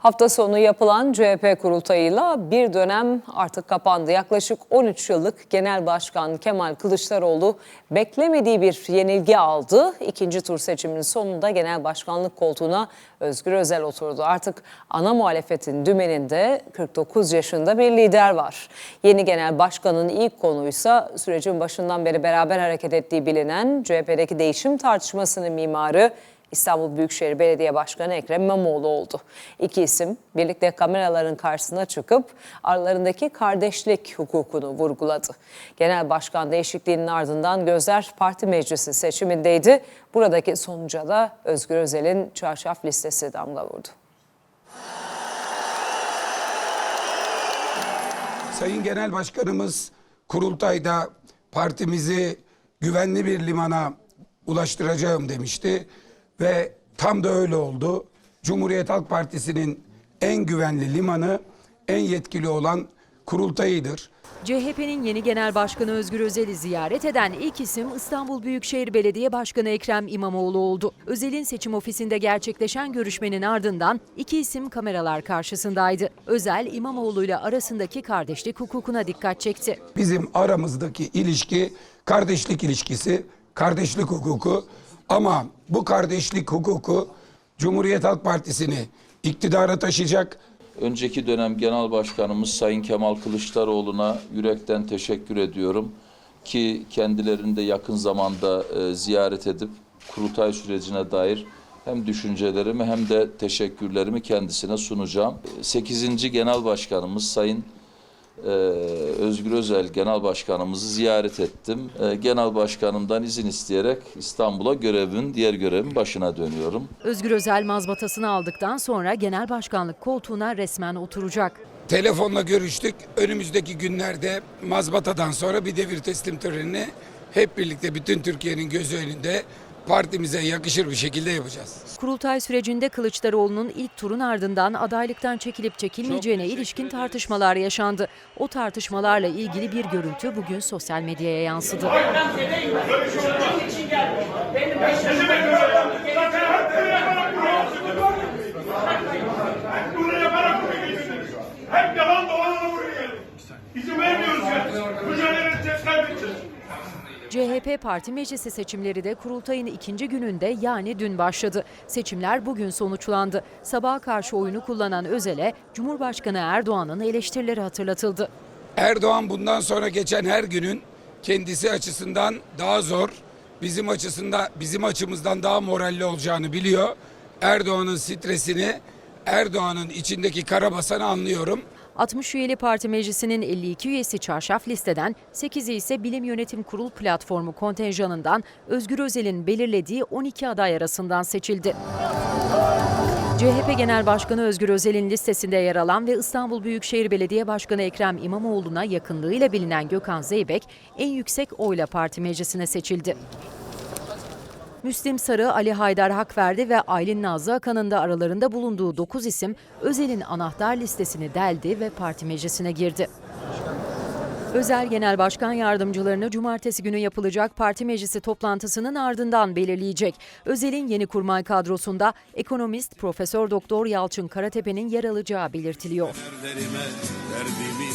Hafta sonu yapılan CHP kurultayıyla bir dönem artık kapandı. Yaklaşık 13 yıllık Genel Başkan Kemal Kılıçdaroğlu beklemediği bir yenilgi aldı. İkinci tur seçiminin sonunda genel başkanlık koltuğuna Özgür Özel oturdu. Artık ana muhalefetin dümeninde 49 yaşında bir lider var. Yeni genel başkanın ilk konuysa sürecin başından beri beraber hareket ettiği bilinen CHP'deki değişim tartışmasının mimarı İstanbul Büyükşehir Belediye Başkanı Ekrem İmamoğlu oldu. İki isim birlikte kameraların karşısına çıkıp aralarındaki kardeşlik hukukunu vurguladı. Genel başkan değişikliğinin ardından gözler parti meclisi seçimindeydi. Buradaki sonuca da Özgür Özel'in çarşaf listesi damga vurdu. Sayın Genel Başkanımız kurultayda partimizi güvenli bir limana ulaştıracağım demişti ve tam da öyle oldu. Cumhuriyet Halk Partisi'nin en güvenli limanı en yetkili olan kurultayıdır. CHP'nin yeni genel başkanı Özgür Özel'i ziyaret eden ilk isim İstanbul Büyükşehir Belediye Başkanı Ekrem İmamoğlu oldu. Özel'in seçim ofisinde gerçekleşen görüşmenin ardından iki isim kameralar karşısındaydı. Özel, İmamoğlu ile arasındaki kardeşlik hukukuna dikkat çekti. Bizim aramızdaki ilişki kardeşlik ilişkisi, kardeşlik hukuku ama bu kardeşlik hukuku Cumhuriyet Halk Partisi'ni iktidara taşıyacak, Önceki dönem Genel Başkanımız Sayın Kemal Kılıçdaroğlu'na yürekten teşekkür ediyorum ki kendilerini de yakın zamanda e, ziyaret edip kurultay sürecine dair hem düşüncelerimi hem de teşekkürlerimi kendisine sunacağım. 8. Genel Başkanımız Sayın e, Özgür Özel Genel Başkanımızı ziyaret ettim. E, Genel Başkanımdan izin isteyerek İstanbul'a görevimin, diğer görevin başına dönüyorum. Özgür Özel mazbatasını aldıktan sonra genel başkanlık koltuğuna resmen oturacak. Telefonla görüştük. Önümüzdeki günlerde mazbatadan sonra bir devir teslim törenini hep birlikte bütün Türkiye'nin gözü önünde partimize yakışır bir şekilde yapacağız. Kurultay sürecinde Kılıçdaroğlu'nun ilk turun ardından adaylıktan çekilip çekilmeyeceğine ilişkin tartışmalar yaşandı. O tartışmalarla ilgili bir görüntü bugün sosyal medyaya yansıdı. Bunu CHP Parti Meclisi seçimleri de kurultayın ikinci gününde yani dün başladı. Seçimler bugün sonuçlandı. Sabaha karşı oyunu kullanan Özel'e Cumhurbaşkanı Erdoğan'ın eleştirileri hatırlatıldı. Erdoğan bundan sonra geçen her günün kendisi açısından daha zor, bizim açısından bizim açımızdan daha moralli olacağını biliyor. Erdoğan'ın stresini, Erdoğan'ın içindeki karabasanı anlıyorum. 60 üyeli parti meclisinin 52 üyesi çarşaf listeden, 8'i ise Bilim Yönetim Kurul platformu kontenjanından Özgür Özel'in belirlediği 12 aday arasından seçildi. CHP Genel Başkanı Özgür Özel'in listesinde yer alan ve İstanbul Büyükşehir Belediye Başkanı Ekrem İmamoğlu'na yakınlığıyla bilinen Gökhan Zeybek en yüksek oyla parti meclisine seçildi. Müslim Sarı, Ali Haydar Hakverdi ve Aylin Nazlı Akan'ın da aralarında bulunduğu 9 isim Özel'in anahtar listesini deldi ve parti meclisine girdi. Özel Genel Başkan Yardımcılarını cumartesi günü yapılacak parti meclisi toplantısının ardından belirleyecek. Özel'in yeni kurmay kadrosunda ekonomist Profesör Doktor Yalçın Karatepe'nin yer alacağı belirtiliyor. Derlerime derdi